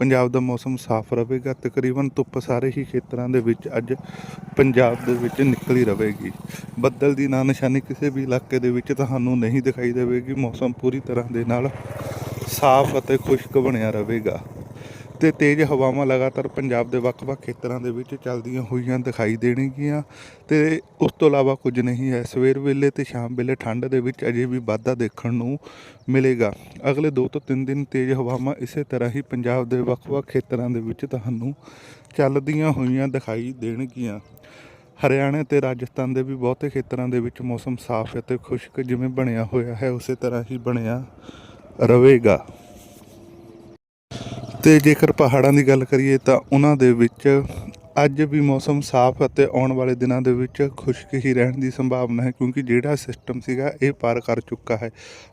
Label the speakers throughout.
Speaker 1: ਪੰਜਾਬ ਦਾ ਮੌਸਮ ਸਾਫ਼ ਰਹੇਗਾ, ਤਕਰੀਬਨ ਧੁੱਪ ਸਾਰੇ ਹੀ ਖੇਤਰਾਂ ਦੇ ਵਿੱਚ ਅੱਜ ਪੰਜਾਬ ਦੇ ਵਿੱਚ ਨਿਕਲੀ ਰਹੇਗੀ। ਬੱਦਲ ਦੀ ਨਾ ਨਿਸ਼ਾਨੀ ਕਿਸੇ ਵੀ ਇਲਾਕੇ ਦੇ ਵਿੱਚ ਤੁਹਾਨੂੰ ਨਹੀਂ ਦਿਖਾਈ ਦੇਵੇਗੀ, ਮੌਸਮ ਪੂਰੀ ਤਰ੍ਹਾਂ ਦੇ ਨਾਲ ਸਾਫ਼ ਅਤੇ ਖੁਸ਼ਕ ਬਣਿਆ ਰਹੇਗਾ। ਤੇ ਤੇਜ਼ ਹਵਾਵਾਂ ਲਗਾਤਾਰ ਪੰਜਾਬ ਦੇ ਵੱਖ-ਵੱਖ ਖੇਤਰਾਂ ਦੇ ਵਿੱਚ ਚੱਲਦੀਆਂ ਹੋਈਆਂ ਦਿਖਾਈ ਦੇਣਗੀਆਂ ਤੇ ਉਸ ਤੋਂ ਇਲਾਵਾ ਕੁਝ ਨਹੀਂ ਹੈ। ਸਵੇਰ ਵੇਲੇ ਤੇ ਸ਼ਾਮ ਵੇਲੇ ਠੰਡ ਦੇ ਵਿੱਚ ਅਜੇ ਵੀ ਵਾਧਾ ਦੇਖਣ ਨੂੰ ਮਿਲੇਗਾ। ਅਗਲੇ 2 ਤੋਂ 3 ਦਿਨ ਤੇਜ਼ ਹਵਾਵਾਂ ਇਸੇ ਤਰ੍ਹਾਂ ਹੀ ਪੰਜਾਬ ਦੇ ਵੱਖ-ਵੱਖ ਖੇਤਰਾਂ ਦੇ ਵਿੱਚ ਤੁਹਾਨੂੰ ਚੱਲਦੀਆਂ ਹੋਈਆਂ ਦਿਖਾਈ ਦੇਣਗੀਆਂ। ਹਰਿਆਣਾ ਤੇ ਰਾਜਸਥਾਨ ਦੇ ਵੀ ਬਹੁਤੇ ਖੇਤਰਾਂ ਦੇ ਵਿੱਚ ਮੌਸਮ ਸਾਫ਼ ਅਤੇ ਖੁਸ਼ਕ ਜਿਵੇਂ ਬਣਿਆ ਹੋਇਆ ਹੈ, ਉਸੇ ਤਰ੍ਹਾਂ ਹੀ ਬਣਿਆ ਰਹੇਗਾ। ਤੇ ਜੇਕਰ ਪਹਾੜਾਂ ਦੀ ਗੱਲ ਕਰੀਏ ਤਾਂ ਉਹਨਾਂ ਦੇ ਵਿੱਚ ਅੱਜ ਵੀ ਮੌਸਮ ਸਾਫ਼ ਅਤੇ ਆਉਣ ਵਾਲੇ ਦਿਨਾਂ ਦੇ ਵਿੱਚ ਖੁਸ਼ਕ ਹੀ ਰਹਿਣ ਦੀ ਸੰਭਾਵਨਾ ਹੈ, ਕਿਉਂਕਿ ਜਿਹੜਾ ਸਿਸਟਮ ਸੀਗਾ ਇਹ ਪਾਰ ਕਰ ਚੁੱਕਾ ਹੈ।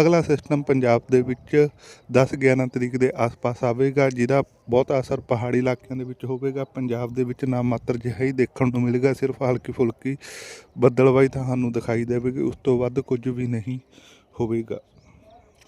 Speaker 1: ਅਗਲਾ ਸਿਸਟਮ ਪੰਜਾਬ ਦੇ ਵਿੱਚ 10-11 ਤਰੀਕ ਦੇ ਆਸ-ਪਾਸ ਆਵੇਗਾ, ਜਿਹਦਾ ਬਹੁਤਾ ਅਸਰ ਪਹਾੜੀ ਇਲਾਕਿਆਂ ਦੇ ਵਿੱਚ ਹੋਵੇਗਾ। ਪੰਜਾਬ ਦੇ ਵਿੱਚ ਨਾ ਮਾਤਰ ਜਿਹਾ ਹੀ ਦੇਖਣ ਨੂੰ ਮਿਲੇਗਾ, ਸਿਰਫ ਹਲਕੀ ਫੁਲਕੀ ਬੱਦਲਵਾਈ ਤੁਹਾਨੂੰ ਦਿਖਾਈ ਦੇਵੇਗੀ, ਉਸ ਤੋਂ ਵੱਧ ਕੁਝ ਵੀ ਨਹੀਂ ਹੋਵੇਗਾ।